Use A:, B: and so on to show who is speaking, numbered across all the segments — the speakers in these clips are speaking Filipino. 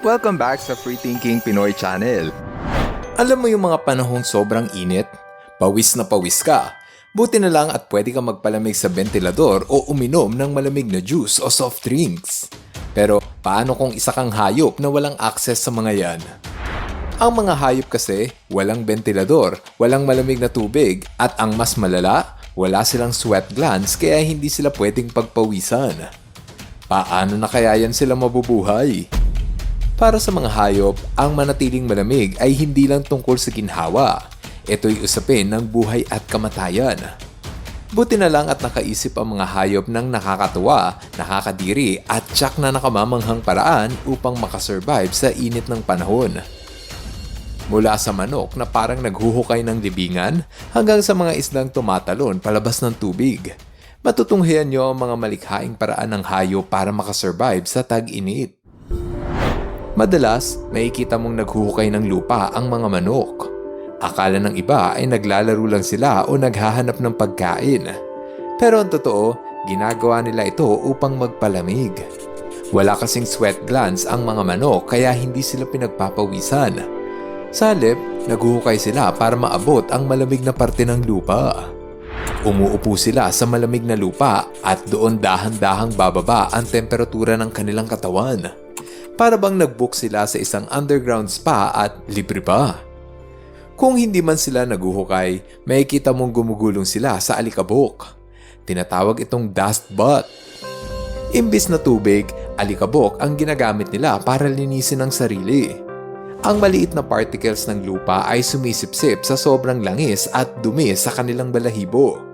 A: Welcome back sa Free Thinking Pinoy Channel.
B: Alam mo yung mga panahong sobrang init? Pawis na pawis ka. Buti na lang at pwede kang magpalamig sa ventilador o uminom ng malamig na juice o soft drinks. Pero paano kung isa kang hayop na walang access sa mga yan? Ang mga hayop kasi, walang ventilador, walang malamig na tubig, at ang mas malala, wala silang sweat glands kaya hindi sila pwedeng pagpawisan. Paano na kaya yan sila mabubuhay? Para sa mga hayop, ang manatiling malamig ay hindi lang tungkol sa ginhawa. Ito'y usapin ng buhay at kamatayan. Buti na lang at nakaisip ang mga hayop ng nakakatuwa, nakakadiri at tsak na nakamamanghang paraan upang makasurvive sa init ng panahon. Mula sa manok na parang naghuhukay ng libingan hanggang sa mga isdang tumatalon palabas ng tubig. Matutunghayan nyo ang mga malikhaing paraan ng hayop para makasurvive sa tag-init. Madalas, makikita mong naghuhukay ng lupa ang mga manok. Akala ng iba ay naglalaro lang sila o naghahanap ng pagkain. Pero ang totoo, ginagawa nila ito upang magpalamig. Wala kasing sweat glands ang mga manok kaya hindi sila pinagpapawisan. Sa halip, naghuhukay sila para maabot ang malamig na parte ng lupa. Umuupo sila sa malamig na lupa at doon dahan-dahang bababa ang temperatura ng kanilang katawan. Para bang nag-book sila sa isang underground spa at libre pa. Kung hindi man sila naguhukay, makikita mong gumugulong sila sa alikabok. Tinatawag itong dust bath. Imbis na tubig, alikabok ang ginagamit nila para linisin ang sarili. Ang maliit na particles ng lupa ay sumisipsip sa sobrang langis at dumi sa kanilang balahibo.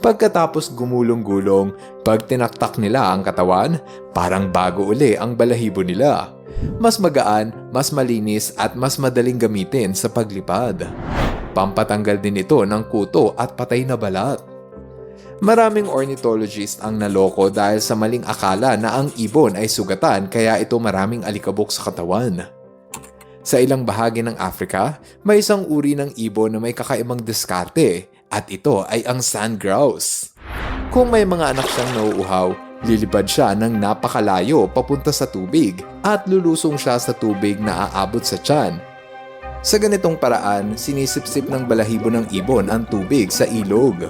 B: Pagkatapos gumulong-gulong, pag tinaktak nila ang katawan, parang bago uli ang balahibo nila. Mas magaan, mas malinis at mas madaling gamitin sa paglipad. Pampatanggal din ito ng kuto at patay na balat. Maraming ornithologist ang naloko dahil sa maling akala na ang ibon ay sugatan kaya ito maraming alikabok sa katawan. Sa ilang bahagi ng Africa, may isang uri ng ibon na may kakaibang diskarte at ito ay ang sand grouse. Kung may mga anak siyang nauuhaw, lilipad siya ng napakalayo papunta sa tubig at lulusong siya sa tubig na aabot sa tiyan. Sa ganitong paraan, sinisipsip ng balahibo ng ibon ang tubig sa ilog.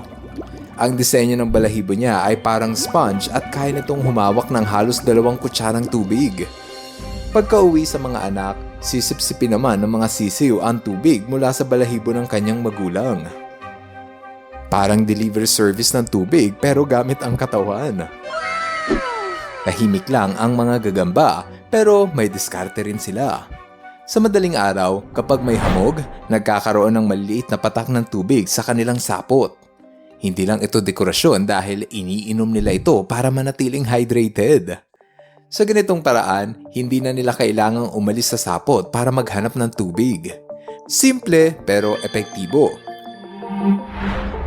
B: Ang disenyo ng balahibo niya ay parang sponge at kaya nitong humawak ng halos dalawang kutsarang tubig. Pagka uwi sa mga anak, Sisipsipin naman ng mga sisiw ang tubig mula sa balahibo ng kanyang magulang. Parang deliver service ng tubig pero gamit ang katawan. Tahimik lang ang mga gagamba pero may diskarte rin sila. Sa madaling araw, kapag may hamog, nagkakaroon ng maliliit na patak ng tubig sa kanilang sapot. Hindi lang ito dekorasyon dahil iniinom nila ito para manatiling hydrated. Sa ganitong paraan, hindi na nila kailangang umalis sa sapot para maghanap ng tubig. Simple pero epektibo.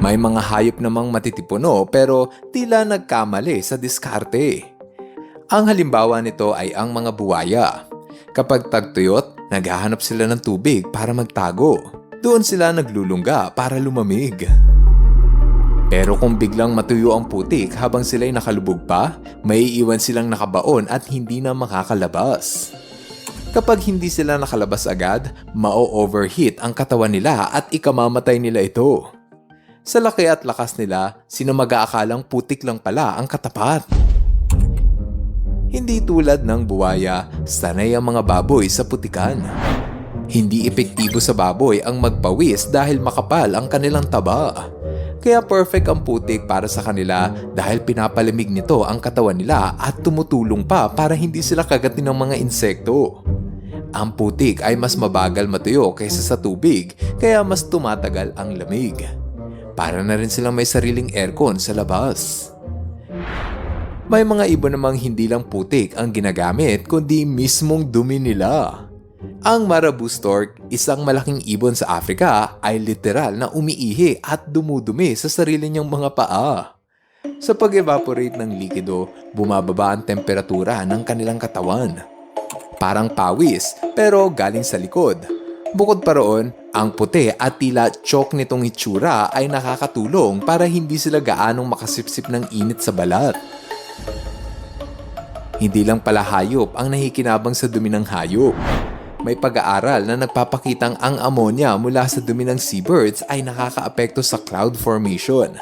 B: May mga hayop namang matitipuno pero tila nagkamali sa diskarte. Ang halimbawa nito ay ang mga buwaya. Kapag tagtuyot, naghahanap sila ng tubig para magtago. Doon sila naglulungga para lumamig. Pero kung biglang matuyo ang putik habang sila'y nakalubog pa, may iwan silang nakabaon at hindi na makakalabas. Kapag hindi sila nakalabas agad, mao-overheat ang katawan nila at ikamamatay nila ito. Sa laki at lakas nila, sino mag-aakalang putik lang pala ang katapat. Hindi tulad ng buwaya, sanay ang mga baboy sa putikan. Hindi epektibo sa baboy ang magpawis dahil makapal ang kanilang taba. Kaya perfect ang putik para sa kanila dahil pinapalamig nito ang katawan nila at tumutulong pa para hindi sila kagatin ng mga insekto. Ang putik ay mas mabagal matuyo kaysa sa tubig kaya mas tumatagal ang lamig. Para na rin silang may sariling aircon sa labas. May mga ibon namang hindi lang putik ang ginagamit kundi mismong dumi nila. Ang Marabou stork, isang malaking ibon sa Africa, ay literal na umiihi at dumudumi sa sarili niyang mga paa. Sa pag-evaporate ng likido, bumababa ang temperatura ng kanilang katawan. Parang pawis, pero galing sa likod. Bukod pa roon, ang puti at tila chok nitong itsura ay nakakatulong para hindi sila gaanong makasipsip ng init sa balat. Hindi lang pala hayop ang nahikinabang sa dumi ng hayop. May pag-aaral na nagpapakitang ang ammonia mula sa dumi ng seabirds ay nakakaapekto sa cloud formation.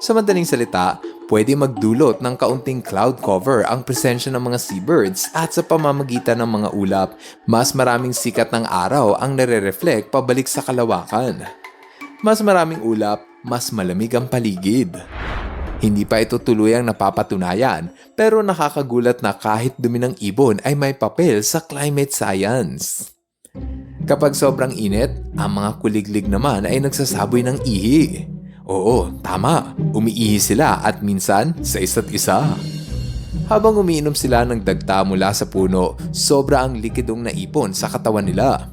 B: Sa madaling salita, pwede magdulot ng kaunting cloud cover ang presensya ng mga seabirds at sa pamamagitan ng mga ulap, mas maraming sikat ng araw ang nare-reflect pabalik sa kalawakan. Mas maraming ulap, mas malamig ang paligid. Hindi pa ito tuluyang napapatunayan pero nakakagulat na kahit dumi ng ibon ay may papel sa climate science. Kapag sobrang init, ang mga kuliglig naman ay nagsasaboy ng ihi. Oo, tama. Umiihi sila at minsan sa isa't isa. Habang umiinom sila ng dagta mula sa puno, sobra ang likidong naipon sa katawan nila.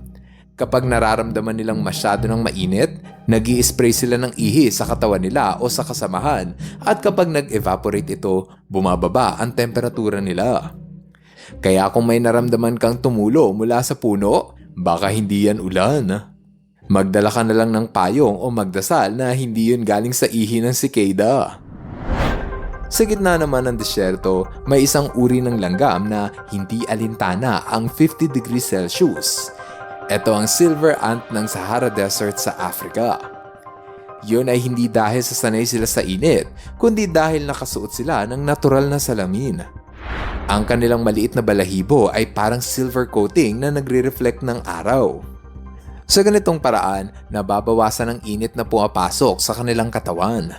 B: Kapag nararamdaman nilang masyado ng mainit, nag spray sila ng ihi sa katawan nila o sa kasamahan at kapag nag-evaporate ito, bumababa ang temperatura nila. Kaya kung may naramdaman kang tumulo mula sa puno, baka hindi yan ulan. Magdala ka na lang ng payong o magdasal na hindi yun galing sa ihi ng sikada. Sa gitna naman ng disyerto, may isang uri ng langgam na hindi alintana ang 50 degrees Celsius. Ito ang silver ant ng Sahara Desert sa Africa. Yun ay hindi dahil sa sanay sila sa init, kundi dahil nakasuot sila ng natural na salamin. Ang kanilang maliit na balahibo ay parang silver coating na nagre-reflect ng araw. Sa ganitong paraan, nababawasan ang init na pumapasok sa kanilang katawan.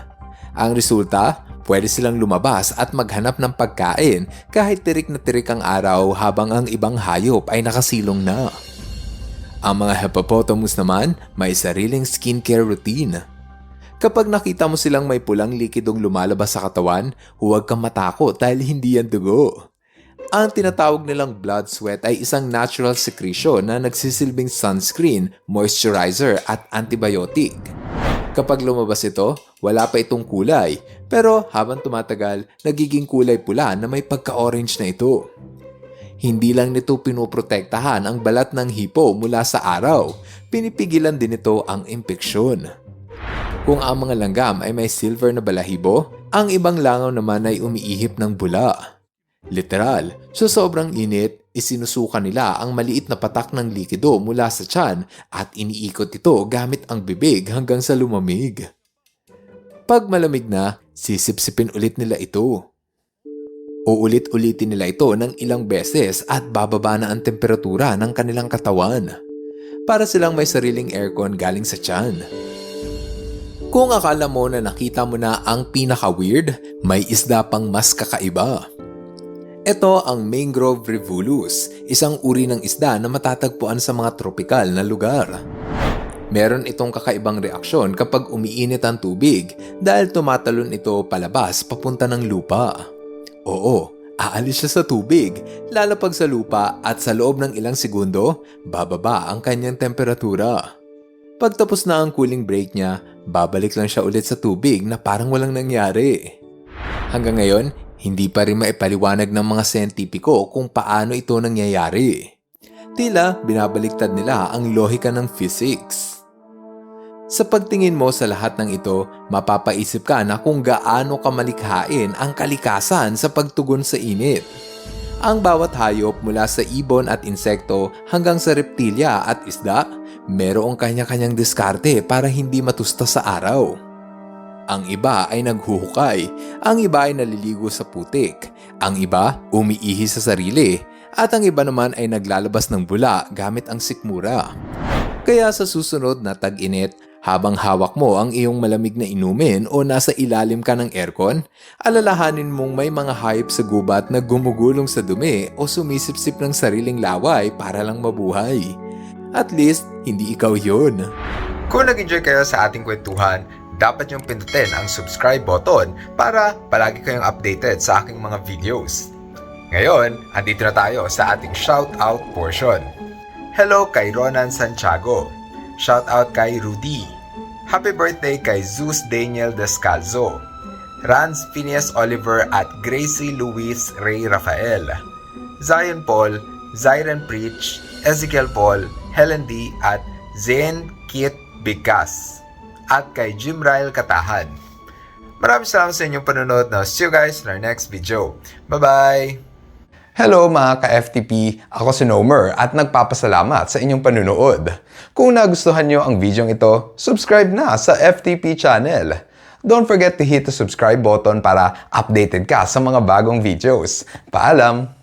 B: Ang resulta, pwede silang lumabas at maghanap ng pagkain kahit tirik na tirik ang araw habang ang ibang hayop ay nakasilong na. Ang mga hippopotamus naman may sariling skincare routine. Kapag nakita mo silang may pulang likidong lumalabas sa katawan, huwag kang matakot dahil hindi yan dugo. Ang tinatawag nilang blood sweat ay isang natural secretion na nagsisilbing sunscreen, moisturizer at antibiotic. Kapag lumabas ito, wala pa itong kulay, pero habang tumatagal, nagiging kulay pula na may pagka-orange na ito. Hindi lang nito pinoprotektahan ang balat ng hipo mula sa araw, pinipigilan din ito ang impeksyon. Kung ang mga langgam ay may silver na balahibo, ang ibang langaw naman ay umiihip ng bula. Literal, sa sobrang init, isinusuka nila ang maliit na patak ng likido mula sa tiyan at iniikot ito gamit ang bibig hanggang sa lumamig. Pag malamig na, sisipsipin ulit nila ito. Uulit-ulitin nila ito ng ilang beses at bababa na ang temperatura ng kanilang katawan. Para silang may sariling aircon galing sa tiyan. Kung akala mo na nakita mo na ang pinaka-weird, may isda pang mas kakaiba. Ito ang mangrove rivulus, isang uri ng isda na matatagpuan sa mga tropikal na lugar. Meron itong kakaibang reaksyon kapag umiinit ang tubig dahil tumatalon ito palabas papunta ng lupa. Oo, aalis siya sa tubig, lalapag sa lupa at sa loob ng ilang segundo, bababa ang kanyang temperatura. Pagtapos na ang cooling break niya, babalik lang siya ulit sa tubig na parang walang nangyari. Hanggang ngayon, hindi pa rin maipaliwanag ng mga sentipiko kung paano ito nangyayari. Tila binabaliktad nila ang lohika ng physics. Sa pagtingin mo sa lahat ng ito, mapapaisip ka na kung gaano kamalikhain ang kalikasan sa pagtugon sa init. Ang bawat hayop mula sa ibon at insekto hanggang sa reptilya at isda, merong kanya-kanyang diskarte para hindi matusta sa araw. Ang iba ay naghuhukay, ang iba ay naliligo sa putik, ang iba umiihi sa sarili, at ang iba naman ay naglalabas ng bula gamit ang sikmura. Kaya sa susunod na tag-init, habang hawak mo ang iyong malamig na inumin o nasa ilalim ka ng aircon, alalahanin mong may mga hayop sa gubat na gumugulong sa dumi o sumisipsip ng sariling laway para lang mabuhay. At least, hindi ikaw yun.
A: Kung nag-enjoy kayo sa ating kwentuhan, dapat niyong pindutin ang subscribe button para palagi kayong updated sa aking mga videos. Ngayon, andito na tayo sa ating shoutout portion. Hello kay Ronan Santiago. Shoutout kay Rudy. Happy birthday kay Zeus Daniel Descalzo. Rans Phineas Oliver at Gracie Luis Ray Rafael. Zion Paul, Zyren Preach, Ezekiel Paul, Helen D. at Zen Kit Bigas. At kay Jim Ryle Katahan. Maraming salamat sa inyong panonood. Now, see you guys in our next video. Bye-bye!
C: Hello mga ka-FTP, ako si Nomer at nagpapasalamat sa inyong panunood. Kung nagustuhan nyo ang video ito, subscribe na sa FTP channel. Don't forget to hit the subscribe button para updated ka sa mga bagong videos. Paalam!